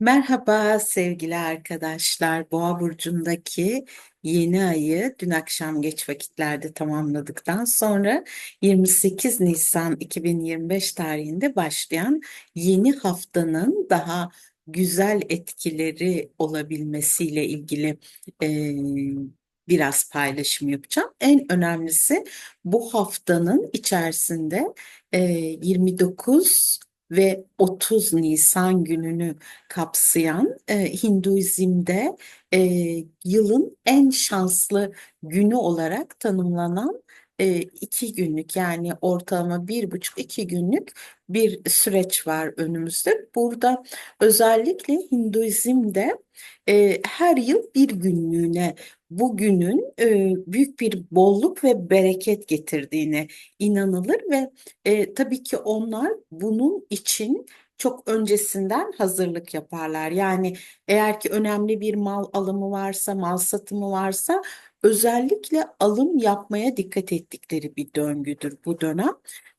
Merhaba sevgili arkadaşlar. Boğa burcundaki yeni ayı dün akşam geç vakitlerde tamamladıktan sonra 28 Nisan 2025 tarihinde başlayan yeni haftanın daha güzel etkileri olabilmesiyle ilgili e, biraz paylaşım yapacağım. En önemlisi bu haftanın içerisinde e, 29 ve 30 Nisan gününü kapsayan e, Hinduizm'de e, yılın en şanslı günü olarak tanımlanan e, iki günlük yani ortalama bir buçuk iki günlük bir süreç var önümüzde. Burada özellikle Hinduizm'de e, her yıl bir günlüğüne bugünün e, büyük bir bolluk ve bereket getirdiğine inanılır ve e, tabii ki onlar bunun için çok öncesinden hazırlık yaparlar. Yani eğer ki önemli bir mal alımı varsa, mal satımı varsa özellikle alım yapmaya dikkat ettikleri bir döngüdür bu dönem.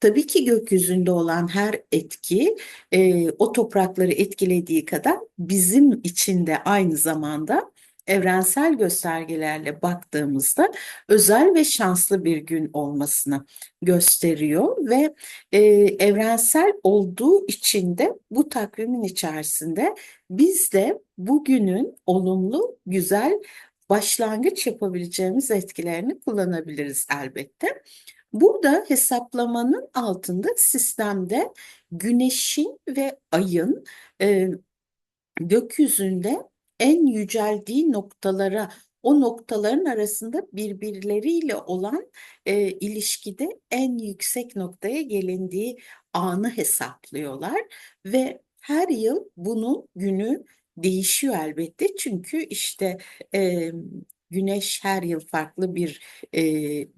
Tabii ki gökyüzünde olan her etki e, o toprakları etkilediği kadar bizim için de aynı zamanda evrensel göstergelerle baktığımızda özel ve şanslı bir gün olmasını gösteriyor ve e, evrensel olduğu için de bu takvimin içerisinde biz de bugünün olumlu, güzel başlangıç yapabileceğimiz etkilerini kullanabiliriz elbette. Burada hesaplamanın altında sistemde güneşin ve ayın e, gökyüzünde en yüceldiği noktalara, o noktaların arasında birbirleriyle olan e, ilişkide en yüksek noktaya gelindiği anı hesaplıyorlar ve her yıl bunun günü değişiyor elbette çünkü işte e, Güneş her yıl farklı bir e,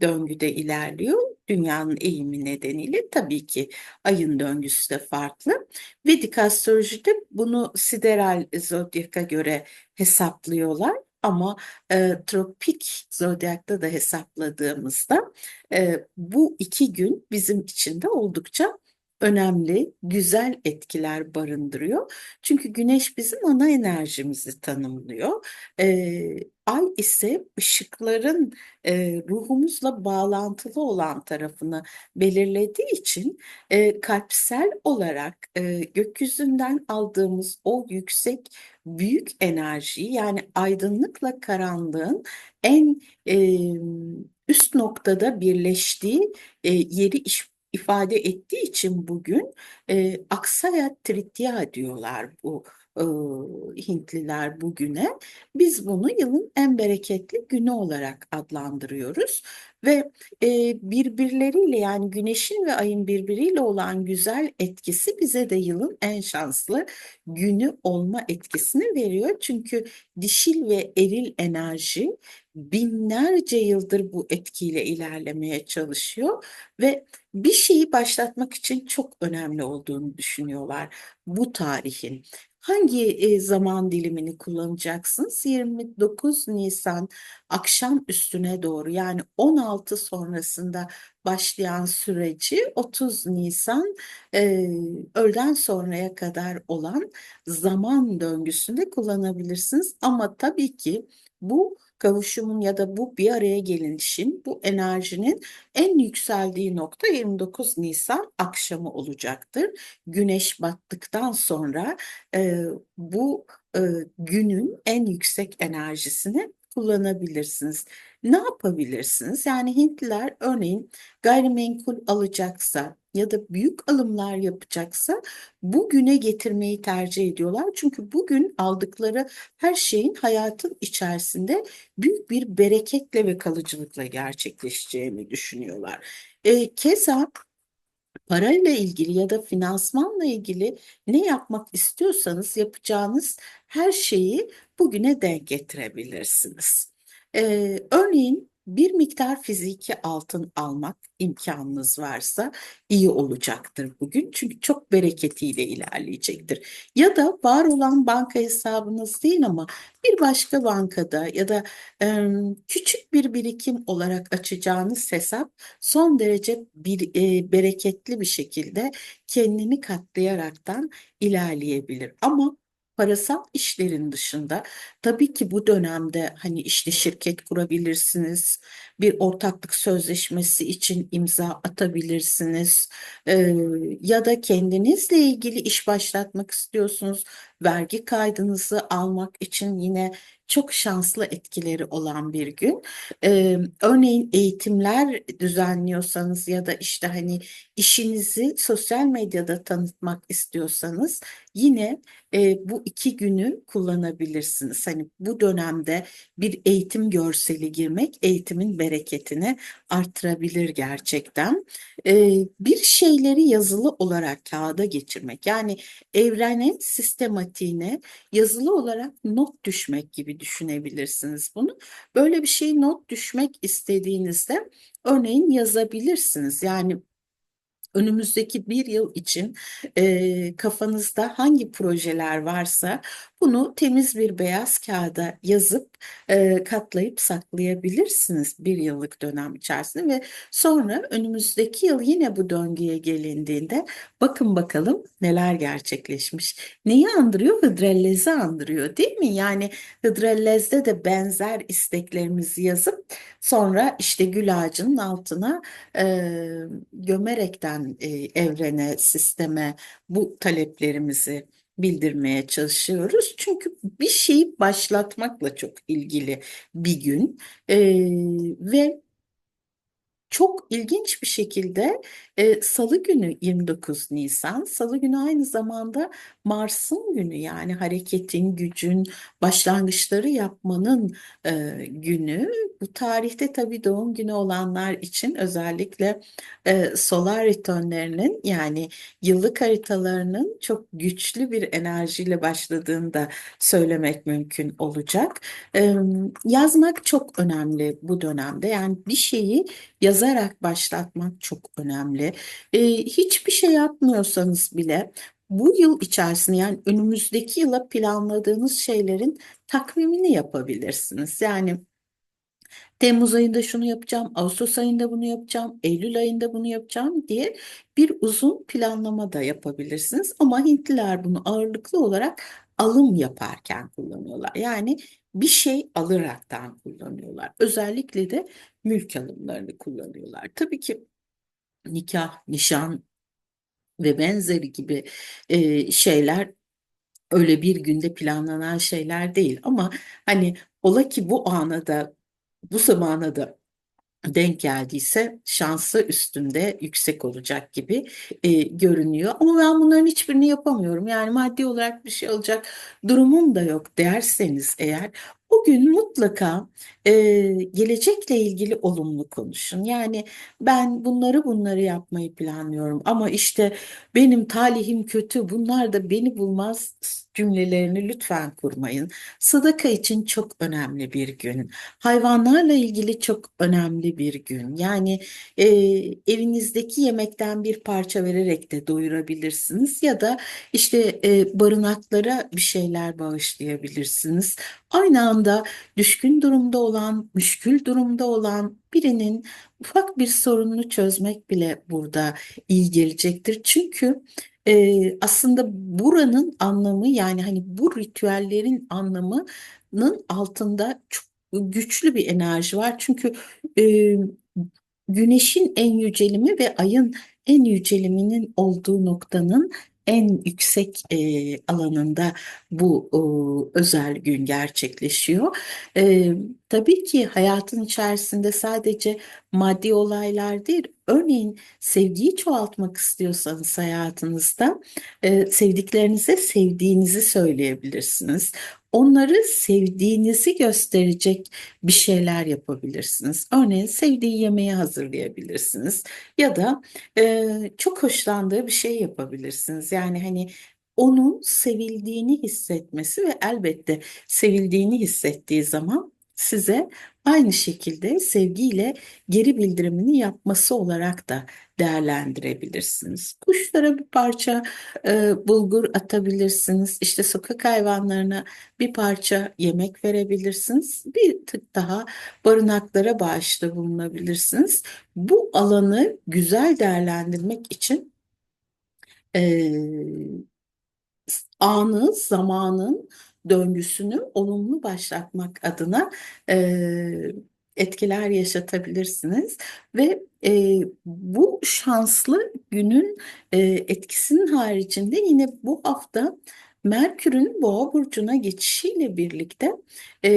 döngüde ilerliyor. Dünyanın eğimi nedeniyle tabii ki ayın döngüsü de farklı. Vedik astrolojide bunu sideral zodyaka göre hesaplıyorlar. Ama e, tropik zodyakta da hesapladığımızda e, bu iki gün bizim için de oldukça önemli, güzel etkiler barındırıyor. Çünkü güneş bizim ana enerjimizi tanımlıyor. Ee, ay ise ışıkların e, ruhumuzla bağlantılı olan tarafını belirlediği için e, kalpsel olarak e, gökyüzünden aldığımız o yüksek büyük enerjiyi yani aydınlıkla karanlığın en e, üst noktada birleştiği e, yeri ifade ettiği için bugün e, Aksaya Tritya diyorlar bu e, Hintliler bugüne. Biz bunu yılın en bereketli günü olarak adlandırıyoruz ve e, birbirleriyle yani güneşin ve ayın birbiriyle olan güzel etkisi bize de yılın en şanslı günü olma etkisini veriyor. Çünkü dişil ve eril enerji binlerce yıldır bu etkiyle ilerlemeye çalışıyor ve bir şeyi başlatmak için çok önemli olduğunu düşünüyorlar bu tarihin. Hangi e, zaman dilimini kullanacaksınız? 29 Nisan akşam üstüne doğru yani 16 sonrasında başlayan süreci 30 Nisan e, öğleden sonraya kadar olan zaman döngüsünde kullanabilirsiniz. Ama tabii ki bu kavuşumun ya da bu bir araya gelinişin, bu enerjinin en yükseldiği nokta 29 Nisan akşamı olacaktır. Güneş battıktan sonra e, bu e, günün en yüksek enerjisini kullanabilirsiniz. Ne yapabilirsiniz? Yani Hintliler örneğin gayrimenkul alacaksa ya da büyük alımlar yapacaksa bugüne getirmeyi tercih ediyorlar. Çünkü bugün aldıkları her şeyin hayatın içerisinde büyük bir bereketle ve kalıcılıkla gerçekleşeceğini düşünüyorlar. E, keza parayla ilgili ya da finansmanla ilgili ne yapmak istiyorsanız yapacağınız her şeyi bugüne denk getirebilirsiniz. Ee, örneğin bir miktar fiziki altın almak imkanınız varsa iyi olacaktır bugün. Çünkü çok bereketiyle ilerleyecektir. Ya da var olan banka hesabınız değil ama bir başka bankada ya da e, küçük bir birikim olarak açacağınız hesap son derece bir e, bereketli bir şekilde kendini katlayaraktan ilerleyebilir. Ama parasal işlerin dışında tabii ki bu dönemde hani işte şirket kurabilirsiniz, bir ortaklık sözleşmesi için imza atabilirsiniz Ee, ya da kendinizle ilgili iş başlatmak istiyorsunuz, vergi kaydınızı almak için yine çok şanslı etkileri olan bir gün. Ee, örneğin eğitimler düzenliyorsanız ya da işte hani işinizi sosyal medyada tanıtmak istiyorsanız yine e, bu iki günü kullanabilirsiniz. Hani bu dönemde bir eğitim görseli girmek eğitimin bereketini artırabilir gerçekten. E, bir şeyleri yazılı olarak kağıda geçirmek yani evrenin sistematiğine yazılı olarak not düşmek gibi düşünebilirsiniz bunu. Böyle bir şey not düşmek istediğinizde örneğin yazabilirsiniz. Yani önümüzdeki bir yıl için e, kafanızda hangi projeler varsa bunu temiz bir beyaz kağıda yazıp e, katlayıp saklayabilirsiniz bir yıllık dönem içerisinde ve sonra önümüzdeki yıl yine bu döngüye gelindiğinde bakın bakalım neler gerçekleşmiş. Neyi andırıyor? Hıdrellez'i andırıyor değil mi? Yani Hıdrellez'de de benzer isteklerimizi yazıp sonra işte gül ağacının altına e, gömerekten e, evrene, sisteme bu taleplerimizi bildirmeye çalışıyoruz. Çünkü bir şeyi başlatmakla çok ilgili bir gün E, ve çok ilginç bir şekilde e, Salı günü 29 Nisan, Salı günü aynı zamanda Mars'ın günü yani hareketin, gücün, başlangıçları yapmanın e, günü. Bu tarihte tabii doğum günü olanlar için özellikle e, solar returnlerinin yani yıllık haritalarının çok güçlü bir enerjiyle başladığını da söylemek mümkün olacak. E, yazmak çok önemli bu dönemde. Yani bir şeyi yazarak başlatmak çok önemli. E, hiçbir şey yapmıyorsanız bile bu yıl içerisinde yani önümüzdeki yıla planladığınız şeylerin takvimini yapabilirsiniz. Yani Temmuz ayında şunu yapacağım, Ağustos ayında bunu yapacağım, Eylül ayında bunu yapacağım diye bir uzun planlama da yapabilirsiniz. Ama Hintliler bunu ağırlıklı olarak alım yaparken kullanıyorlar. Yani bir şey alaraktan kullanıyorlar. Özellikle de mülk alımlarını kullanıyorlar. Tabii ki nikah, nişan ve benzeri gibi e, şeyler öyle bir günde planlanan şeyler değil. Ama hani ola ki bu ana da bu zamana da denk geldiyse şansı üstünde yüksek olacak gibi e, görünüyor. Ama ben bunların hiçbirini yapamıyorum. Yani maddi olarak bir şey alacak durumum da yok derseniz eğer o gün mutlaka e, gelecekle ilgili olumlu konuşun. Yani ben bunları bunları yapmayı planlıyorum ama işte benim talihim kötü bunlar da beni bulmaz cümlelerini lütfen kurmayın. Sadaka için çok önemli bir gün. Hayvanlarla ilgili çok önemli bir gün. Yani e, evinizdeki yemekten bir parça vererek de doyurabilirsiniz ya da işte e, barınaklara bir şeyler bağışlayabilirsiniz. Aynı anda düşkün durumda olan, müşkül durumda olan birinin ufak bir sorununu çözmek bile burada iyi gelecektir. Çünkü e, aslında buranın anlamı yani hani bu ritüellerin anlamının altında çok güçlü bir enerji var. Çünkü e, güneşin en yücelimi ve ayın en yüceliminin olduğu noktanın en yüksek e, alanında bu o, özel gün gerçekleşiyor. E, tabii ki hayatın içerisinde sadece maddi olaylar değil, örneğin sevgiyi çoğaltmak istiyorsanız hayatınızda e, sevdiklerinize sevdiğinizi söyleyebilirsiniz. Onları sevdiğinizi gösterecek bir şeyler yapabilirsiniz. Örneğin sevdiği yemeği hazırlayabilirsiniz ya da e, çok hoşlandığı bir şey yapabilirsiniz. Yani hani onun sevildiğini hissetmesi ve elbette sevildiğini hissettiği zaman size aynı şekilde sevgiyle geri bildirimini yapması olarak da değerlendirebilirsiniz. Kuşlara bir parça e, bulgur atabilirsiniz. İşte sokak hayvanlarına bir parça yemek verebilirsiniz. Bir tık daha barınaklara bağışta bulunabilirsiniz. Bu alanı güzel değerlendirmek için e, anı, zamanın döngüsünü olumlu başlatmak adına e, etkiler yaşatabilirsiniz. Ve e, bu şanslı günün e, etkisinin haricinde yine bu hafta Merkür'ün Boğa burcuna geçişiyle birlikte e,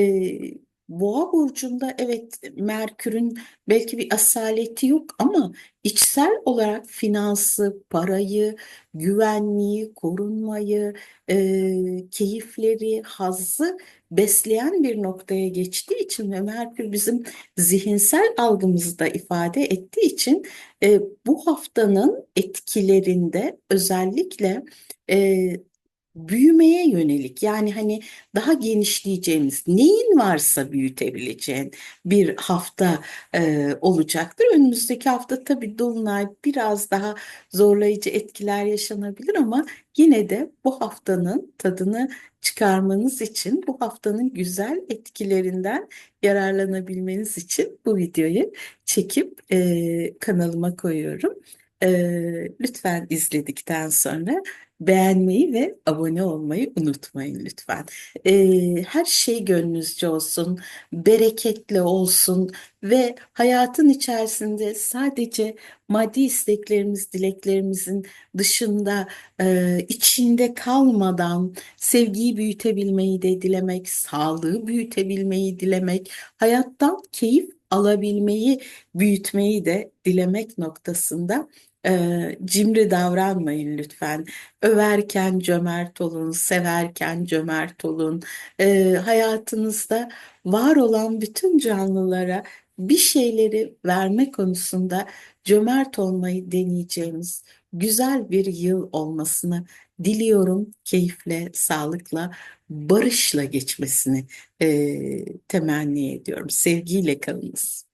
Boğa burcunda evet Merkür'ün belki bir asaleti yok ama içsel olarak finansı, parayı, güvenliği, korunmayı, e, keyifleri, hazzı besleyen bir noktaya geçtiği için ve Merkür bizim zihinsel algımızı da ifade ettiği için e, bu haftanın etkilerinde özellikle e, büyümeye yönelik yani hani daha genişleyeceğimiz neyin varsa büyütebileceğin bir hafta e, olacaktır. Önümüzdeki hafta tabii Dolunay biraz daha zorlayıcı etkiler yaşanabilir ama yine de bu haftanın tadını çıkarmanız için bu haftanın güzel etkilerinden yararlanabilmeniz için bu videoyu çekip e, kanalıma koyuyorum. Lütfen izledikten sonra beğenmeyi ve abone olmayı unutmayın lütfen. Ee, her şey gönlünüzce olsun, bereketli olsun ve hayatın içerisinde sadece maddi isteklerimiz, dileklerimizin dışında e, içinde kalmadan sevgiyi büyütebilmeyi de dilemek, sağlığı büyütebilmeyi dilemek, hayattan keyif alabilmeyi, büyütmeyi de dilemek noktasında e, cimri davranmayın lütfen. Överken cömert olun, severken cömert olun. E, hayatınızda var olan bütün canlılara bir şeyleri verme konusunda cömert olmayı deneyeceğimiz güzel bir yıl olmasını diliyorum. Keyifle, sağlıkla, barışla geçmesini e, temenni ediyorum. Sevgiyle kalınız.